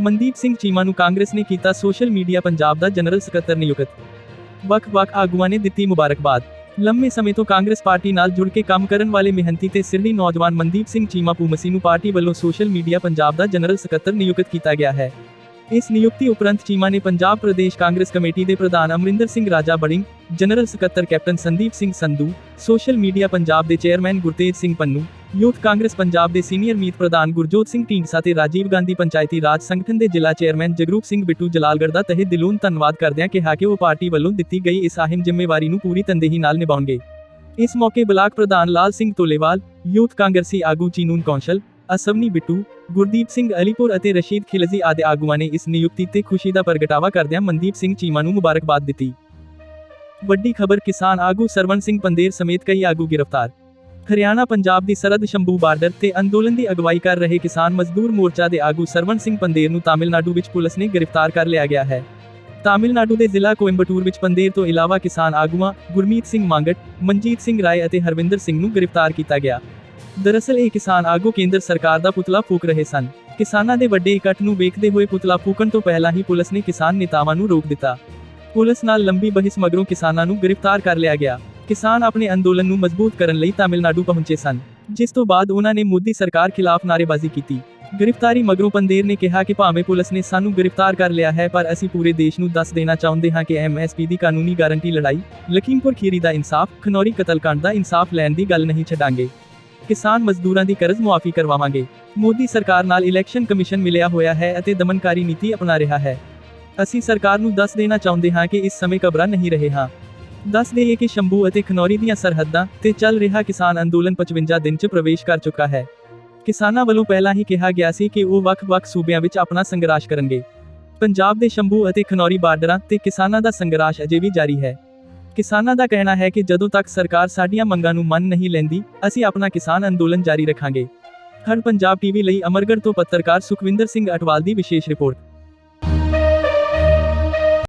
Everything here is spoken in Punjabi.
ਮਨਦੀਪ ਸਿੰਘ ਚੀਮਾ ਨੂੰ ਕਾਂਗਰਸ ਨੇ ਕੀਤਾ ਸੋਸ਼ਲ ਮੀਡੀਆ ਪੰਜਾਬ ਦਾ ਜਨਰਲ ਸਕੱਤਰ ਨਿਯੁਕਤ। ਵੱਖ-ਵੱਖ ਆਗੂਆਂ ਨੇ ਦਿੱਤੀ ਮੁਬਾਰਕਬਾਦ। ਲੰਮੇ ਸਮੇਂ ਤੋਂ ਕਾਂਗਰਸ ਪਾਰਟੀ ਨਾਲ ਜੁੜ ਕੇ ਕੰਮ ਕਰਨ ਵਾਲੇ ਮਿਹਨਤੀ ਤੇ ਸਿਰਲੀ ਨੌਜਵਾਨ ਮਨਦੀਪ ਸਿੰਘ ਚੀਮਾ ਪੂਮਸੀ ਨੂੰ ਪਾਰਟੀ ਵੱਲੋਂ ਸੋਸ਼ਲ ਮੀਡੀਆ ਪੰਜਾਬ ਦਾ ਜਨਰਲ ਸਕੱਤਰ ਨਿਯੁਕਤ ਕੀਤਾ ਗਿਆ ਹੈ। ਇਸ ਨਿਯੁਕਤੀ ਉਪਰੰਤ ਚੀਮਾ ਨੇ ਪੰਜਾਬ ਪ੍ਰਦੇਸ਼ ਕਾਂਗਰਸ ਕਮੇਟੀ ਦੇ ਪ੍ਰਧਾਨ ਅਮਰਿੰਦਰ ਸਿੰਘ ਰਾਜਾ ਬੜਿੰਗ, ਜਨਰਲ ਸਕੱਤਰ captain Sandeep Singh Sandhu, social media Punjab ਦੇ ਚੇਅਰਮੈਨ ਗੁਰਤੇਜ ਸਿੰਘ ਪੰਨੂ, ਯੂਥ ਕਾਂਗਰਸ ਪੰਜਾਬ ਦੇ ਸੀਨੀਅਰ ਮੀਤ ਪ੍ਰਧਾਨ ਗੁਰਜੋਤ ਸਿੰਘ ਢੀਂਡਸਾ ਤੇ ਰਾਜੀਵ ਗਾਂਧੀ ਪੰਚਾਇਤੀ ਰਾਜ ਸੰਗਠਨ ਦੇ ਜ਼ਿਲ੍ਹਾ ਚੇਅਰਮੈਨ ਜਗਰੂਪ ਸਿੰਘ ਬਿੱਟੂ ਜਲਾਲਗੜ੍ਹ ਦਾ ਤਹਿ ਦਿਲੋਂ ਧੰਨਵਾਦ ਕਰਦਿਆਂ ਕਿਹਾ ਕਿ ਉਹ ਪਾਰਟੀ ਵੱਲੋਂ ਦਿੱਤੀ ਗਈ ਇਸ ਅਹਿਮ ਜ਼ਿੰਮੇਵਾਰੀ ਨੂੰ ਪੂਰੀ ਤਨਦੇਹੀ ਨਾਲ ਨਿਭਾਉਣਗੇ। ਇਸ ਮੌਕੇ ਬਲਾਕ ਪ੍ਰਧਾਨ ਲਾਲ ਸਿੰਘ ਤੋਲੇਵਾਲ, ਯੂਥ ਕਾਂਗਰਸੀ ਆਗੂ ਚੀਨੂਨ ਕੌਂਸਲ ਅਸਵਨੀ ਬਿੱਟੂ, ਗੁਰਦੀਪ ਸਿੰਘ ਅਲੀਪੁਰ ਅਤੇ ਰਸ਼ੀਦ ਖਿਲਜ਼ੀ ਆਦਿ ਆਗੂਆਂ ਨੇ ਇਸ ਨਿਯੁਕਤੀ ਤੇ ਖੁਸ਼ੀ ਦਾ ਪ੍ਰਗਟਾਵਾ ਕਰਦਿਆਂ ਮਨਦੀਪ ਸਿੰਘ ਚੀਮਾ ਨੂੰ ਮੁਬਾਰਕਬਾਦ ਦਿੱਤੀ। ਵੱਡੀ ਖਬਰ ਕਿਸਾਨ ਆਗੂ ਸਰਵਣ ਸਿੰਘ ਪੰਦੇਰ ਸਮੇਤ ਕਈ ਆਗੂ ਗ੍ਰਿਫਤਾਰ। ਹਰਿਆਣਾ ਪੰਜਾਬ ਦੀ ਸਰਹੱਦ ਸ਼ੰਭੂ ਬਾਰਡਰ ਤੇ ਅੰਦੋਲਨ ਦੀ ਅਗਵਾਈ ਕਰ ਰਹੇ ਕਿਸਾਨ ਮਜ਼ਦੂਰ ਮੋਰਚਾ ਦੇ ਆਗੂ ਸਰਵਣ ਸਿੰਘ ਪੰਦੇਰ ਨੂੰ ਤਾਮਿਲਨਾਡੂ ਵਿੱਚ ਪੁਲਿਸ ਨੇ ਗ੍ਰਿਫਤਾਰ ਕਰ ਲਿਆ ਗਿਆ ਹੈ। ਤਾਮਿਲਨਾਡੂ ਦੇ ਜ਼ਿਲ੍ਹਾ ਕੋਇੰਬਟੂਰ ਵਿੱਚ ਪੰਦੇਰ ਤੋਂ ਇਲਾਵਾ ਕਿਸਾਨ ਆਗੂਆਂ ਗੁਰਮੀਤ ਸਿੰਘ ਮੰਗਟ, ਮਨਜੀਤ ਸਿੰਘ ਰਾਏ ਅਤੇ ਹਰਵਿੰਦਰ ਸਿੰਘ ਨੂੰ ਗ੍ਰਿਫਤਾਰ ਕੀਤਾ ਗਿਆ। ਦਰਅਸਲ ਇਹ ਕਿਸਾਨ ਆਗੂ ਕੇਂਦਰ ਸਰਕਾਰ ਦਾ ਪੁਤਲਾ ਫੂਕ ਰਹੇ ਸਨ। ਕਿਸਾਨਾਂ ਦੇ ਵੱਡੇ ਇਕੱਠ ਨੂੰ ਵੇਖਦੇ ਹੋਏ ਪੁਤਲਾ ਫੂਕਣ ਤੋਂ ਪਹਿਲਾਂ ਹੀ ਪੁਲਿਸ ਨੇ ਕਿਸਾਨ ਨੇਤਾਵਾਂ ਨੂੰ ਰੋਕ ਦਿੱਤਾ। ਪੁਲਿਸ ਨਾਲ ਲੰਬੀ ਬਹਿਸ ਮਗਰੋਂ ਕਿਸਾਨਾਂ ਨੂੰ ਗ੍ਰਿਫਤਾਰ ਕਰ ਲਿਆ ਗਿਆ। ਕਿਸਾਨ ਆਪਣੇ ਅੰਦੋਲਨ ਨੂੰ ਮਜ਼ਬੂਤ ਕਰਨ ਲਈ ਤਾਮਿਲਨਾਡੂ ਪਹੁੰਚੇ ਸਨ। ਜਿਸ ਤੋਂ ਬਾਅਦ ਉਹਨਾਂ ਨੇ ਮੋਦੀ ਸਰਕਾਰ ਖਿਲਾਫ ਨਾਅਰੇਬਾਜ਼ੀ ਕੀਤੀ। ਗ੍ਰਿਫਤਾਰੀ ਮਗਰੋਂ ਪੰਦੇਰ ਨੇ ਕਿਹਾ ਕਿ ਭਾਵੇਂ ਪੁਲਿਸ ਨੇ ਸਾਨੂੰ ਗ੍ਰਿਫਤਾਰ ਕਰ ਲਿਆ ਹੈ, ਪਰ ਅਸੀਂ ਪੂਰੇ ਦੇਸ਼ ਨੂੰ ਦੱਸ ਦੇਣਾ ਚਾਹੁੰਦੇ ਹਾਂ ਕਿ ਐਮਐਸਪੀ ਦੀ ਕਾਨੂੰਨੀ ਗਾਰੰਟੀ ਲੜਾਈ, ਲਖੀਮਪੁਰ ਖੀਰੀ ਦਾ ਇਨਸਾਫ, ਖਨੌਰੀ ਕਤਲकांड ਦਾ ਇਨਸਾਫ ਲੈਣ ਦੀ ਗੱਲ ਨਹੀਂ ਛੱਡਾਂਗੇ। ਕਿਸਾਨ ਮਜ਼ਦੂਰਾਂ ਦੀ ਕਰਜ਼ ਮੁਆਫੀ ਕਰਵਾਵਾਂਗੇ। ਮੋਦੀ ਸਰਕਾਰ ਨਾਲ ਇਲੈਕਸ਼ਨ ਕਮਿਸ਼ਨ ਮਿਲਿਆ ਹੋਇਆ ਹੈ ਅਤੇ ਦਮਨਕਾਰੀ ਨੀਤੀ ਅਪਣਾ ਰਿਹਾ ਹੈ। ਅਸੀਂ ਸਰਕਾਰ ਨੂੰ ਦੱਸ ਦੇਣਾ ਚਾਹੁੰਦੇ ਹਾਂ ਕਿ ਇਸ ਸਮੇਂ ਘਬਰਾ ਨਹੀਂ ਰਹੇ ਹਾਂ। ਦੱਸ ਦੇਈਏ ਕਿ ਸ਼ੰਭੂ ਅਤੇ ਖਨੌਰੀ ਦੀਆਂ ਸਰਹੱਦਾਂ ਤੇ ਚੱਲ ਰਿਹਾ ਕਿਸਾਨ ਅੰਦੋਲਨ 55 ਦਿਨ 'ਚ ਪ੍ਰਵੇਸ਼ ਕਰ ਚੁੱਕਾ ਹੈ। ਕਿਸਾਨਾਂ ਵੱਲੋਂ ਪਹਿਲਾਂ ਹੀ ਕਿਹਾ ਗਿਆ ਸੀ ਕਿ ਉਹ ਵੱਖ-ਵੱਖ ਸੂਬਿਆਂ ਵਿੱਚ ਆਪਣਾ ਸੰਘਰਸ਼ ਕਰਨਗੇ। ਪੰਜਾਬ ਦੇ ਸ਼ੰਭੂ ਅਤੇ ਖਨੌਰੀ ਬਾਰਡਰਾਂ ਤੇ ਕਿਸਾਨਾਂ ਦਾ ਸੰਘਰਸ਼ ਅਜੇ ਵੀ ਜਾਰੀ ਹੈ। ਕਿਸਾਨਾਂ ਦਾ ਕਹਿਣਾ ਹੈ ਕਿ ਜਦੋਂ ਤੱਕ ਸਰਕਾਰ ਸਾਡੀਆਂ ਮੰਗਾਂ ਨੂੰ ਮੰਨ ਨਹੀਂ ਲੈਂਦੀ, ਅਸੀਂ ਆਪਣਾ ਕਿਸਾਨ ਅੰਦੋਲਨ ਜਾਰੀ ਰੱਖਾਂਗੇ। ਹਰ ਪੰਜਾਬ ਟੀਵੀ ਲਈ ਅਮਰਗੜ੍ਹ ਤੋਂ ਪੱਤਰਕਾਰ ਸੁਖਵਿੰਦਰ ਸਿੰਘ ਅਟਵਾਲ ਦੀ ਵਿਸ਼ੇਸ਼ ਰਿਪੋਰਟ।